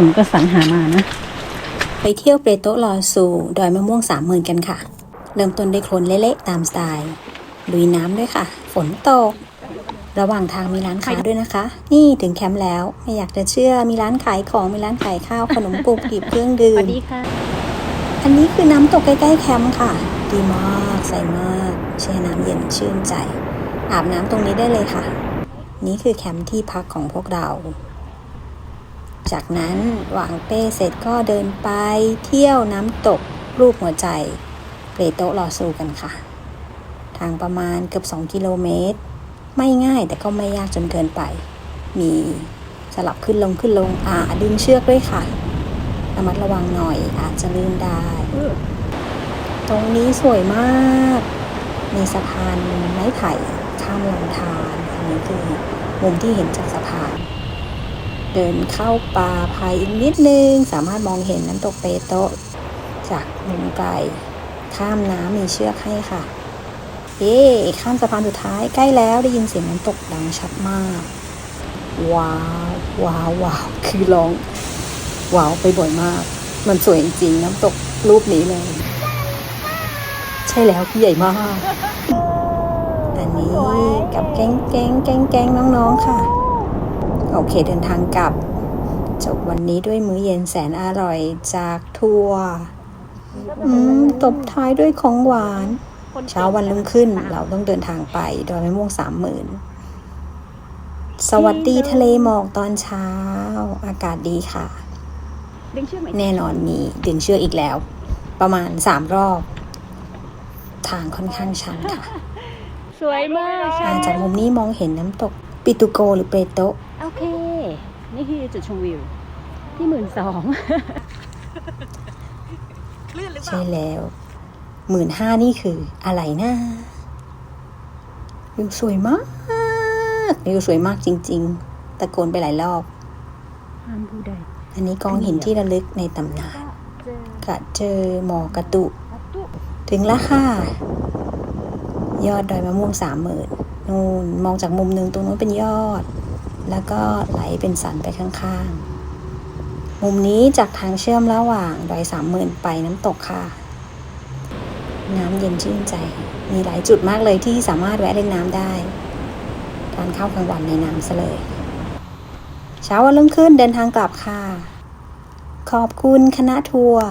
คนก็สรรหามานะ ไปเที่ยวเปโตะลอซูดอยมะม่วงสามหมื่นกันค่ะ เริ่มต้นด้วยโคลนเละๆตามสไตล์ลุยน้ำด้วยค่ะ ฝนตก ระหว่างทางมีร้านค้าด้วยนะคะ นี่ถึงแคมป์แล้ว ไม่อยากจะเชื่อมีร้านขายของมีร้านขายข้าวขนมกรุบกริบเครื่องดื่สมวัสดีค่ะ อันนี้คือน้ำตกใกล้ๆแคมป์ค่ะ ดีมากใสมากแช่น้ำเย็นชื่นใจ อาบน้ำตรงนี้ได้เลยค่ะ นี่คือแคมป์ที่พักของพวกเรา จากนั้นวางเป้เสร็จก็เดินไปเที่ยวน้ำตกรูปหัวใจเปรโตะลอซูกันค่ะ ทางประมาณเกือบ 2 กิโลเมตร ไม่ง่ายแต่ก็ไม่ยากจนเกินไป มีสลับขึ้นลงขึ้นลงอ่าดึงเชือกด้วยค่ะระมัดระวังหน่อยอาจจะลื่นได้ ตรงนี้สวยมาก มีสะพานไม้ไผ่ข้ามลำธารอันนี้คือมุมที่เห็นจากสะพาน เดินเข้าป่าภายอีกนิดนึง สามารถมองเห็นน้ำตกเปโตะ จากมุมไกลข้ามน้ำมีเชือกให้ค่ะเอ๊ข้ามสะพานสุดท้ายใกล้แล้วได้ยินเสียงน้ำตกดังชัดมาก ว้าวว้าวว้าวคือร้องว้าวไปบ่อยมาก มันสวยจริงน้ำตกรูปนี้เลย ใช่แล้วพี่ใหญ่มาก อันนี้กับแก๊งแก๊งแก๊งแก๊งน้องๆค่ะ โอเคเดินทางกลับ จบวันนี้ด้วยมื้อเย็นแสนอร่อยจากทัวร์อืมตบท้ายด้วยของหวาน เช้าวันรุ่งขึ้นเราต้องเดินทางไปดอยมะม่วงสามหมื่นสวัสดีทะเลหมอกตอนเช้า อากาศดีค่ะดึงเชือกไหมแน่นอนมีดึงเชือกอีกแล้ว ประมาณสามรอบ ทางค่อนข้างชันค่ะ สวยมากอ่าจากมุมนี้มองเห็นน้ำตกปิตุโกหรือเปโตะ โอเคนี่คือจุดชมวิว ที่หมื่นสองใช่แล้วหมื่นห้านี่คืออะไรนะวิวสวยมากวิวสวยมากจริง ๆ ตะโกนไปหลายรอบห้ามผู้ใดอันนี้กองหินที่ระลึกในตำนานเจอกะเจอหมอกระตุประตูถึงแล้วค่ะ ยอดดอยมะม่วงสามหมื่นนู่นมองจากมุมหนึ่งตรงนู้นเป็นยอด แล้วก็ไหลเป็นสันไปข้างๆ มุมนี้จากทางเชื่อมระหว่างดอยสามหมื่นไปน้ำตกค่ะ น้ำเย็นชื่นใจ มีหลายจุดมากเลยที่สามารถแวะเล่นน้ำได้ทานข้าวกลางวันในน้ำซะเลย เช้าวันรุ่งขึ้นเดินทางกลับค่ะ ขอบคุณคณะทัวร์